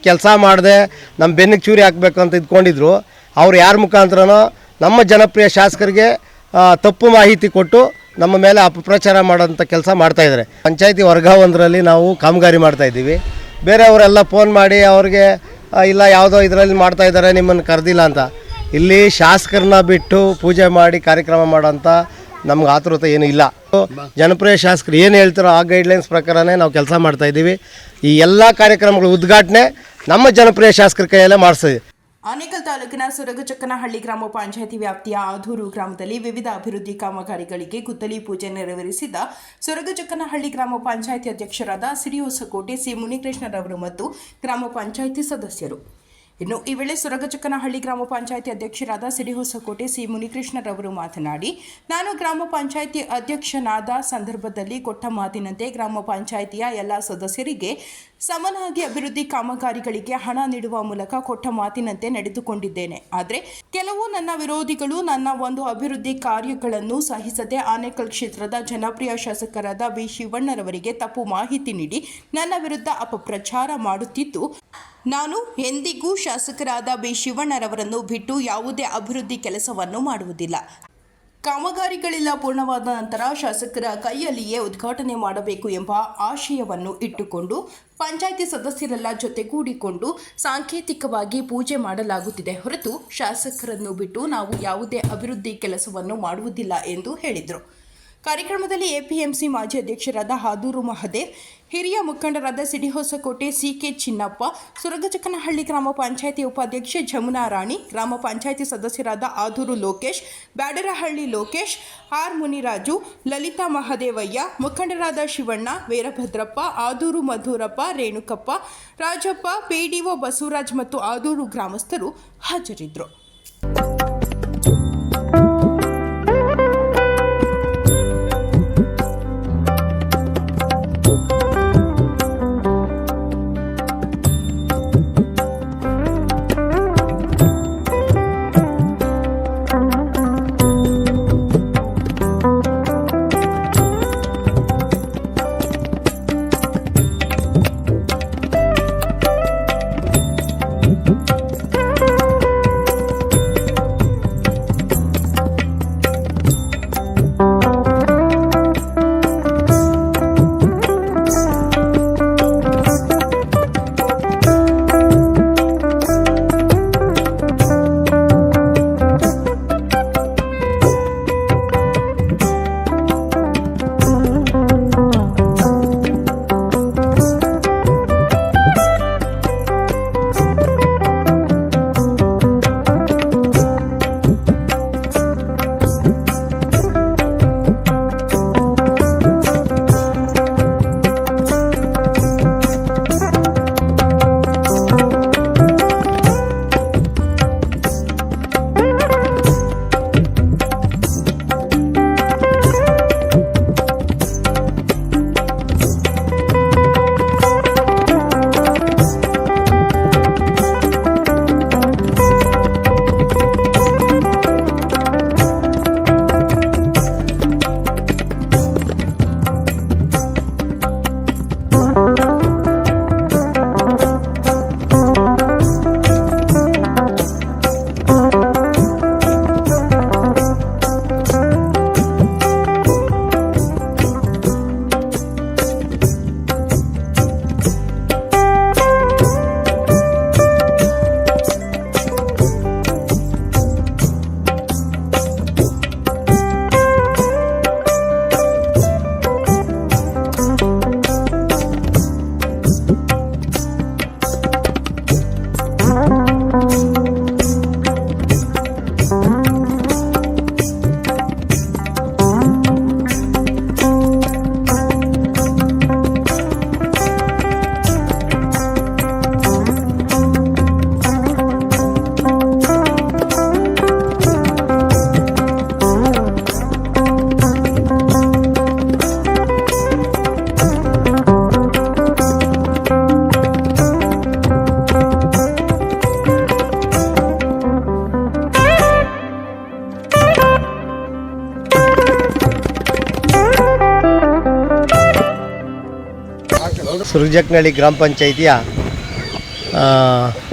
ಕೆಲಸ ಮಾಡದೆ ನಮ್ಮ ಬೆನ್ನಿಗೆ ಚೂರಿ ಹಾಕಬೇಕು ಅಂತ ಇದ್ಕೊಂಡಿದ್ರು. ಅವ್ರು ಯಾರ ಮುಖಾಂತರನೋ ನಮ್ಮ ಜನಪ್ರಿಯ ಶಾಸಕರಿಗೆ ತಪ್ಪು ಮಾಹಿತಿ ಕೊಟ್ಟು ನಮ್ಮ ಮೇಲೆ ಅಪಪ್ರಚಾರ ಮಾಡೋಂಥ ಕೆಲಸ ಮಾಡ್ತಾ ಇದ್ದಾರೆ ಪಂಚಾಯತಿ ವರ್ಗವೊಂದರಲ್ಲಿ ನಾವು ಕಾಮಗಾರಿ ಮಾಡ್ತಾ ಇದ್ದೀವಿ. ಬೇರೆಯವರೆಲ್ಲ ಫೋನ್ ಮಾಡಿ ಅವ್ರಿಗೆ ಇಲ್ಲ ಯಾವುದೋ ಇದರಲ್ಲಿ ಮಾಡ್ತಾ ಇದ್ದಾರೆ ನಿಮ್ಮನ್ನು ಕರೆದಿಲ್ಲ ಅಂತ. ಇಲ್ಲಿ ಶಾಸಕರನ್ನ ಬಿಟ್ಟು ಪೂಜೆ ಮಾಡಿ ಕಾರ್ಯಕ್ರಮ ಮಾಡೋಂಥ ನಮ್ಗೆ ಆತುರತೆ ಏನೂ ಇಲ್ಲ. ಜನಪ್ರಿಯ ಶಾಸಕರು ಏನು ಹೇಳ್ತಾರೋ ಆ ಗೈಡ್ಲೈನ್ಸ್ ಪ್ರಕಾರನೇ ನಾವು ಕೆಲಸ ಮಾಡ್ತಾ ಇದ್ದೀವಿ. ಈ ಎಲ್ಲ ಕಾರ್ಯಕ್ರಮಗಳ ಉದ್ಘಾಟನೆ ನಮ್ಮ ಜನಪ್ರಿಯ ಶಾಸಕರ ಕೈಯಲ್ಲೇ ಮಾಡಿಸ್ತೀವಿ ಆನೇಕಲ್ ತಾಲೂಕಿನ ಸುರಗಚಕ್ಕನಹಳ್ಳಿ ಗ್ರಾಮ ಪಂಚಾಯಿತಿ ವ್ಯಾಪ್ತಿಯ ಆಧೂರು ಗ್ರಾಮದಲ್ಲಿ ವಿವಿಧ ಅಭಿವೃದ್ಧಿ ಕಾಮಗಾರಿಗಳಿಗೆ ಗುದ್ದಲಿ ಪೂಜೆ ನೆರವೇರಿಸಿದ ಸುರಗಚಕ್ಕನಹಳ್ಳಿ ಗ್ರಾಮ ಪಂಚಾಯಿತಿ ಅಧ್ಯಕ್ಷರಾದ ಸಿರಿಹೊಸಕೋಟೆ ಸಿ ಮುನಿಕೃಷ್ಣರವರು ಮತ್ತು ಗ್ರಾಮ ಪಂಚಾಯಿತಿ ಸದಸ್ಯರು. ಇನ್ನು ಈ ವೇಳೆ ಸುರಗಚಕ್ಕನಹಳ್ಳಿ ಗ್ರಾಮ ಪಂಚಾಯಿತಿ ಅಧ್ಯಕ್ಷರಾದ ಸಿರಿಹೊಸಕೋಟೆ ಸಿ ಮುನಿಕೃಷ್ಣರವರು ಮಾತನಾಡಿ, ನಾನು ಗ್ರಾಮ ಪಂಚಾಯಿತಿ ಅಧ್ಯಕ್ಷನಾದ ಸಂದರ್ಭದಲ್ಲಿ ಕೊಟ್ಟ ಮಾತಿನಂತೆ ಗ್ರಾಮ ಪಂಚಾಯಿತಿಯ ಎಲ್ಲ ಸದಸ್ಯರಿಗೆ ಸಮನಾಗಿ ಅಭಿವೃದ್ಧಿ ಕಾಮಗಾರಿಗಳಿಗೆ ಹಣ ನೀಡುವ ಮೂಲಕ ಕೊಟ್ಟ ಮಾತಿನಂತೆ ನಡೆದುಕೊಂಡಿದ್ದೇನೆ. ಆದರೆ ಕೆಲವು ನನ್ನ ವಿರೋಧಿಗಳು ನನ್ನ ಒಂದು ಅಭಿವೃದ್ಧಿ ಕಾರ್ಯಗಳನ್ನು ಸಹಿಸದೆ ಆನೇಕಲ್ ಕ್ಷೇತ್ರದ ಜನಪ್ರಿಯ ಶಾಸಕರಾದ ಬಿ ಶಿವಣ್ಣರವರಿಗೆ ತಪ್ಪು ಮಾಹಿತಿ ನೀಡಿ ನನ್ನ ವಿರುದ್ಧ ಅಪಪ್ರಚಾರ ಮಾಡುತ್ತಿದ್ದು ನಾನು ಎಂದಿಗೂ ಶಾಸಕರಾದ ಬಿ. ಶಿವಣ್ಣರವರನ್ನು ಬಿಟ್ಟು ಯಾವುದೇ ಅಭಿವೃದ್ಧಿ ಕೆಲಸವನ್ನು ಮಾಡುವುದಿಲ್ಲ. ಕಾಮಗಾರಿಗಳೆಲ್ಲ ಪೂರ್ಣವಾದ ನಂತರ ಶಾಸಕರ ಕೈಯಲ್ಲಿಯೇ ಉದ್ಘಾಟನೆ ಮಾಡಬೇಕು ಎಂಬ ಆಶಯವನ್ನು ಇಟ್ಟುಕೊಂಡು ಪಂಚಾಯಿತಿ ಸದಸ್ಯರೆಲ್ಲ ಜೊತೆಗೂಡಿಕೊಂಡು ಸಾಂಕೇತಿಕವಾಗಿ ಪೂಜೆ ಮಾಡಲಾಗುತ್ತಿದೆ ಹೊರತು ಶಾಸಕರನ್ನು ಬಿಟ್ಟು ನಾವು ಯಾವುದೇ ಅಭಿವೃದ್ಧಿ ಕೆಲಸವನ್ನು ಮಾಡುವುದಿಲ್ಲ ಎಂದು ಹೇಳಿದರು. ಕಾರ್ಯಕ್ರಮದಲ್ಲಿ ಎಪಿಎಂಸಿ ಮಾಜಿ ಅಧ್ಯಕ್ಷರಾದ ಹಾದೂರು ಮಹದೇವ್, ಹಿರಿಯ ಮುಖಂಡರಾದ ಸಿಡಿಹೊಸಕೋಟೆ ಸಿಕೆ ಚಿನ್ನಪ್ಪ ಸುರಗಚಕನಹಳ್ಳಿ ಗ್ರಾಮ ಪಂಚಾಯಿತಿ ಉಪಾಧ್ಯಕ್ಷೆ ಜಮುನಾ ರಾಣಿ, ಗ್ರಾಮ ಪಂಚಾಯಿತಿ ಸದಸ್ಯರಾದ ಆದೂರು ಲೋಕೇಶ್, ಬ್ಯಾಡರಹಳ್ಳಿ ಲೋಕೇಶ್, ಆರ್ ಮುನಿರಾಜು, ಲಲಿತಾ ಮಹದೇವಯ್ಯ, ಮುಖಂಡರಾದ ಶಿವಣ್ಣ, ವೀರಭದ್ರಪ್ಪ, ಆದೂರು ಮಧುರಪ್ಪ, ರೇಣುಕಪ್ಪ, ರಾಜಪ್ಪ ಪಿಡಿಒ ಬಸವರಾಜ್ ಮತ್ತು ಆದೂರು ಗ್ರಾಮಸ್ಥರು ಹಾಜರಿದ್ದರು. ಸುರಜಕ್ನಹಳ್ಳಿ ಗ್ರಾಮ ಪಂಚಾಯಿತಿಯ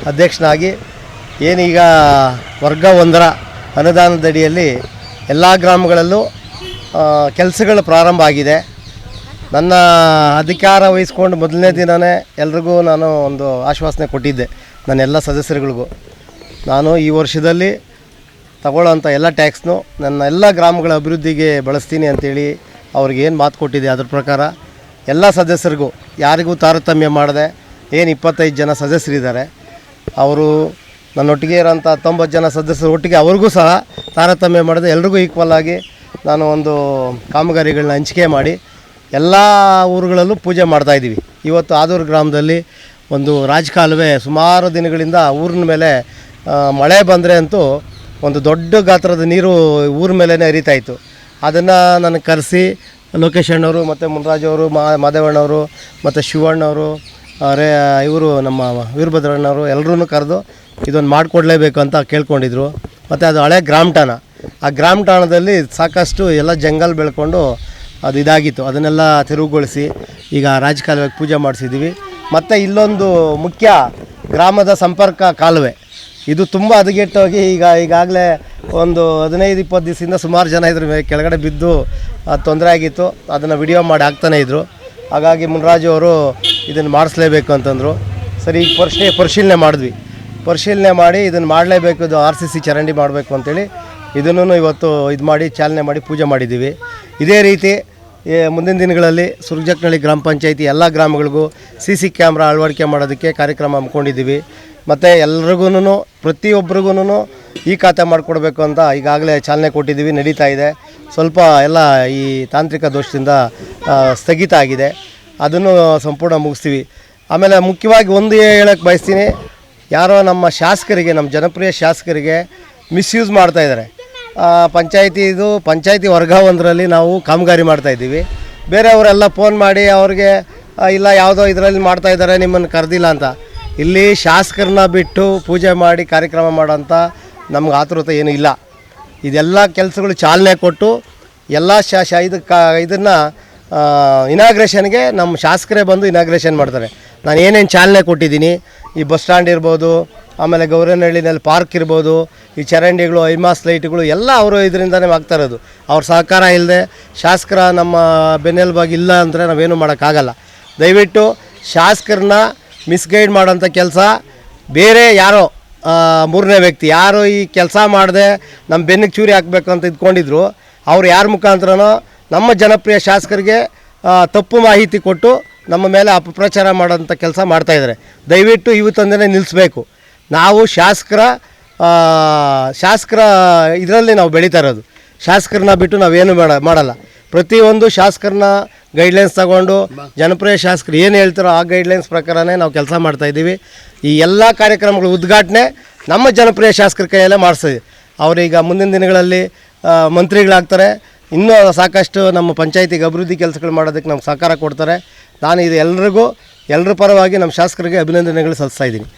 ಅಧ್ಯಕ್ಷನಾಗಿ ಏನೀಗ ವರ್ಗ ಒಂದರ ಅನುದಾನದಡಿಯಲ್ಲಿ ಎಲ್ಲ ಗ್ರಾಮಗಳಲ್ಲೂ ಕೆಲಸಗಳು ಪ್ರಾರಂಭ ಆಗಿದೆ. ನನ್ನ ಅಧಿಕಾರ ವಹಿಸ್ಕೊಂಡು ಮೊದಲನೇ ದಿನವೇ ಎಲ್ರಿಗೂ ನಾನು ಒಂದು ಆಶ್ವಾಸನೆ ಕೊಟ್ಟಿದ್ದೆ, ನನ್ನ ಎಲ್ಲ ಸದಸ್ಯರುಗಳಿಗೂ. ನಾನು ಈ ವರ್ಷದಲ್ಲಿ ತಗೊಳ್ಳೋಂಥ ಎಲ್ಲ ಟ್ಯಾಕ್ಸ್ನು ನನ್ನ ಎಲ್ಲ ಗ್ರಾಮಗಳ ಅಭಿವೃದ್ಧಿಗೆ ಬಳಸ್ತೀನಿ ಅಂತೇಳಿ ಅವ್ರಿಗೆ ಏನು ಮಾತು ಕೊಟ್ಟಿದ್ದೆ ಅದ್ರ ಪ್ರಕಾರ ಎಲ್ಲ ಸದಸ್ಯರಿಗೂ ಯಾರಿಗೂ ತಾರತಮ್ಯ ಮಾಡದೆ ಏನು ಇಪ್ಪತ್ತೈದು ಜನ ಸದಸ್ಯರಿದ್ದಾರೆ. ಅವರು ನನ್ನೊಟ್ಟಿಗೆ ಇರೋಂಥ ಹತ್ತೊಂಬತ್ತು ಜನ ಸದಸ್ಯರು ಒಟ್ಟಿಗೆ ಅವ್ರಿಗೂ ಸಹ ತಾರತಮ್ಯ ಮಾಡದೆ ಎಲ್ರಿಗೂ ಈಕ್ವಲ್ ಆಗಿ ನಾನು ಒಂದು ಕಾಮಗಾರಿಗಳನ್ನ ಹಂಚಿಕೆ ಮಾಡಿ ಎಲ್ಲ ಊರುಗಳಲ್ಲೂ ಪೂಜೆ ಮಾಡ್ತಾಯಿದ್ದೀವಿ ಇವತ್ತು ಆದೂರು ಗ್ರಾಮದಲ್ಲಿ ಒಂದು ರಾಜಕಾಲುವೆ ಸುಮಾರು ದಿನಗಳಿಂದ ಊರಿನ ಮೇಲೆ ಮಳೆ ಬಂದರೆ ಅಂತೂ ಒಂದು ದೊಡ್ಡ ಗಾತ್ರದ ನೀರು ಊರ ಮೇಲೇ ಹರಿತಾಯಿತ್ತು ಅದನ್ನು ನನಗೆ ಕರೆಸಿ ಲೋಕೇಶ್ ಅಣ್ಣವರು ಮತ್ತು ಮಾ ಮಾದೇವಣ್ಣವರು ಮತ್ತು ಶಿವಣ್ಣವರು ರೇ ಇವರು ನಮ್ಮ ವೀರಭದ್ರಣ್ಣವರು ಎಲ್ಲರೂ ಕರೆದು ಇದೊಂದು ಮಾಡಿಕೊಡ್ಲೇಬೇಕು ಅಂತ ಕೇಳ್ಕೊಂಡಿದ್ರು. ಮತ್ತು ಅದು ಹಳೆ ಗ್ರಾಮಠಾಣ ಆ ಗ್ರಾಮಠಾಣದಲ್ಲಿ ಸಾಕಷ್ಟು ಎಲ್ಲ ಜಂಗಲ್ ಬೆಳ್ಕೊಂಡು ಅದು ಇದಾಗಿತ್ತು. ಅದನ್ನೆಲ್ಲ ತೆರವುಗೊಳಿಸಿ ಈಗ ರಾಜಕಾಲುವೆಗೆ ಪೂಜೆ ಮಾಡಿಸಿದ್ದೀವಿ. ಮತ್ತು ಇಲ್ಲೊಂದು ಮುಖ್ಯ ಗ್ರಾಮದ ಸಂಪರ್ಕ ಕಾಲುವೆ. ಇದು ತುಂಬ ಹದಗೆಟ್ಟೋಗಿ ಈಗ ಈಗಾಗಲೇ ಒಂದು ಹದಿನೈದು, ಇಪ್ಪತ್ತು ದಿವಸದಿಂದ ಸುಮಾರು ಜನ ಇದ್ರ. ಕೆಳಗಡೆ ಬಿದ್ದು ತೊಂದರೆ ಆಗಿತ್ತು. ಅದನ್ನು ವಿಡಿಯೋ ಮಾಡಿ ಹಾಕ್ತಾನೇ ಇದ್ದರು ಹಾಗಾಗಿ ಮುನ್ರಾಜು ಅವರು ಇದನ್ನು ಮಾಡಿಸ್ಲೇಬೇಕು ಅಂತಂದರು. ಸರಿ, ಈಗ ಪರಿಶೀಲನೆ ಪರಿಶೀಲನೆ ಮಾಡಿದ್ವಿ. ಪರಿಶೀಲನೆ ಮಾಡಿ ಇದನ್ನು ಮಾಡಲೇಬೇಕು. ಇದು ಆರ್ ಸಿ ಸಿ ಚರಂಡಿ ಮಾಡಬೇಕು ಅಂತೇಳಿ ಇದನ್ನು ಇವತ್ತು ಇದು ಮಾಡಿ, ಚಾಲನೆ ಮಾಡಿ ಪೂಜೆ ಮಾಡಿದ್ದೀವಿ. ಇದೇ ರೀತಿ ಮುಂದಿನ ದಿನಗಳಲ್ಲಿ ಸುರ್ಜಕ್ನಳ್ಳಿ ಗ್ರಾಮ ಪಂಚಾಯಿತಿ ಎಲ್ಲ ಗ್ರಾಮಗಳಿಗೂ ಸಿ ಸಿ ಕ್ಯಾಮ್ರಾ ಅಳವಡಿಕೆ ಮಾಡೋದಕ್ಕೆ ಕಾರ್ಯಕ್ರಮ ಹಮ್ಮಿಕೊಂಡಿದ್ದೀವಿ. ಮತ್ತು ಎಲ್ರಿಗೂ ಪ್ರತಿಯೊಬ್ಬರಿಗೂ ಈ ಖಾತೆ ಮಾಡಿಕೊಡ್ಬೇಕು ಅಂತ ಈಗಾಗಲೇ ಚಾಲನೆ ಕೊಟ್ಟಿದ್ದೀವಿ, ನಡೀತಾ ಇದೆ. ಸ್ವಲ್ಪ ಎಲ್ಲ ಈ ತಾಂತ್ರಿಕ ದೋಷದಿಂದ ಸ್ಥಗಿತ ಆಗಿದೆ. ಅದನ್ನು ಸಂಪೂರ್ಣ ಮುಗಿಸ್ತೀವಿ. ಆಮೇಲೆ ಮುಖ್ಯವಾಗಿ ಒಂದು ಹೇಳಕ್ಕೆ ಬಯಸ್ತೀನಿ, ಯಾರೋ ನಮ್ಮ ಶಾಸಕರಿಗೆ, ನಮ್ಮ ಜನಪ್ರಿಯ ಶಾಸಕರಿಗೆ ಮಿಸ್ಯೂಸ್ ಮಾಡ್ತಾ ಇದ್ದಾರೆ. ಪಂಚಾಯತಿ ಇದು, ಪಂಚಾಯತಿ ವರ್ಗ ಒಂದರಲ್ಲಿ ನಾವು ಕಾಮಗಾರಿ ಮಾಡ್ತಾಯಿದ್ದೀವಿ ಬೇರೆಯವರೆಲ್ಲ ಫೋನ್ ಮಾಡಿ ಅವ್ರಿಗೆ ಇಲ್ಲ, ಯಾವುದೋ ಇದರಲ್ಲಿ ಮಾಡ್ತಾ ಇದ್ದಾರೆ, ನಿಮ್ಮನ್ನು ಕರೆದಿಲ್ಲ ಅಂತ. ಇಲ್ಲಿ ಶಾಸಕರನ್ನ ಬಿಟ್ಟು ಪೂಜೆ ಮಾಡಿ ಕಾರ್ಯಕ್ರಮ ಮಾಡೋಂಥ ನಮ್ಗೆ ಆತುರತೆ ಏನೂ ಇಲ್ಲ. ಇದೆಲ್ಲ ಕೆಲಸಗಳು ಚಾಲನೆ ಕೊಟ್ಟು ಎಲ್ಲ ಶಾಶ ಇದು ಕಾ ಇದನ್ನು ಇನಾಗ್ರೇಷನ್ಗೆ ನಮ್ಮ ಶಾಸಕರೇ ಬಂದು ಇನಾಗ್ರೇಷನ್ ಮಾಡ್ತಾರೆ. ನಾನು ಏನೇನು ಚಾಲನೆ ಕೊಟ್ಟಿದ್ದೀನಿ, ಈ ಬಸ್ ಸ್ಟ್ಯಾಂಡ್ ಇರ್ಬೋದು, ಆಮೇಲೆ ಗೌರನಹಳ್ಳಿನಲ್ಲಿ ಪಾರ್ಕ್ ಇರ್ಬೋದು, ಈ ಚರಂಡಿಗಳು, ಐಮಾಸ್ ಲೈಟ್ಗಳು ಎಲ್ಲ ಅವರು ಇದರಿಂದನೇ ಆಗ್ತಾ ಇರೋದು. ಅವ್ರ ಸಹಕಾರ ಇಲ್ಲದೆ ಶಾಸಕರ ನಮ್ಮ ಬೆನ್ನೆಲುಬಾಗಿ ಇಲ್ಲ ಅಂದರೆ ನಾವೇನು ಮಾಡೋಕ್ಕಾಗಲ್ಲ. ದಯವಿಟ್ಟು ಶಾಸಕರನ್ನ ಮಿಸ್ಗೈಡ್ ಮಾಡೋಂಥ ಕೆಲಸ. ಬೇರೆ ಯಾರೋ ಮೂರನೇ ವ್ಯಕ್ತಿ, ಯಾರು ಈ ಕೆಲಸ ಮಾಡದೆ ನಮ್ಮ ಬೆನ್ನಿಗೆ ಚೂರಿ ಹಾಕಬೇಕು ಅಂತ ಇದ್ಕೊಂಡಿದ್ರು. ಅವ್ರು ಯಾರ ಮುಖಾಂತರನೋ ನಮ್ಮ ಜನಪ್ರಿಯ ಶಾಸಕರಿಗೆ ತಪ್ಪು ಮಾಹಿತಿ ಕೊಟ್ಟು ನಮ್ಮ ಮೇಲೆ ಅಪಪ್ರಚಾರ ಮಾಡೋಂಥ ಕೆಲಸ ಮಾಡ್ತಾಯಿದ್ದಾರೆ ದಯವಿಟ್ಟು ಇವತ್ತೊಂದೇ ನಿಲ್ಲಿಸ್ಬೇಕು ನಾವು ಶಾಸಕರ ಶಾಸಕರ ಇದರಲ್ಲಿ ನಾವು ಬೆಳೀತಾ ಇರೋದು. ಶಾಸಕರನ್ನ ಬಿಟ್ಟು ನಾವೇನು ಮಾಡ, ಮಾಡಲ್ಲ. ಪ್ರತಿಯೊಂದು ಶಾಸಕರನ್ನ ಗೈಡ್ಲೈನ್ಸ್ ತಗೊಂಡು ಜನಪ್ರಿಯ ಶಾಸಕರು ಏನು ಹೇಳ್ತಾರೋ ಆ ಗೈಡ್ಲೈನ್ಸ್ ಪ್ರಕಾರನೇ ನಾವು ಕೆಲಸ ಮಾಡ್ತಾ ಇದ್ದೀವಿ. ಈ ಎಲ್ಲ ಕಾರ್ಯಕ್ರಮಗಳ ಉದ್ಘಾಟನೆ ನಮ್ಮ ಜನಪ್ರಿಯ ಶಾಸಕರ ಕೈಯಲ್ಲೇ ಮಾಡಿಸ್ತೀವಿ ಅವರೀಗ ಮುಂದಿನ ದಿನಗಳಲ್ಲಿ ಮಂತ್ರಿಗಳಾಗ್ತಾರೆ. ಇನ್ನೂ ಸಾಕಷ್ಟು ನಮ್ಮ ಪಂಚಾಯತಿಗೆ ಅಭಿವೃದ್ಧಿ ಕೆಲಸಗಳು ಮಾಡೋದಕ್ಕೆ ನಮ್ಗೆ ಸಹಕಾರ ಕೊಡ್ತಾರೆ. ನಾನು ಇದು ಎಲ್ರಿಗೂ ಎಲ್ಲರ ಪರವಾಗಿ ನಮ್ಮ ಶಾಸಕರಿಗೆ ಅಭಿನಂದನೆಗಳು ಸಲ್ಲಿಸ್ತಾ ಇದ್ದೀನಿ.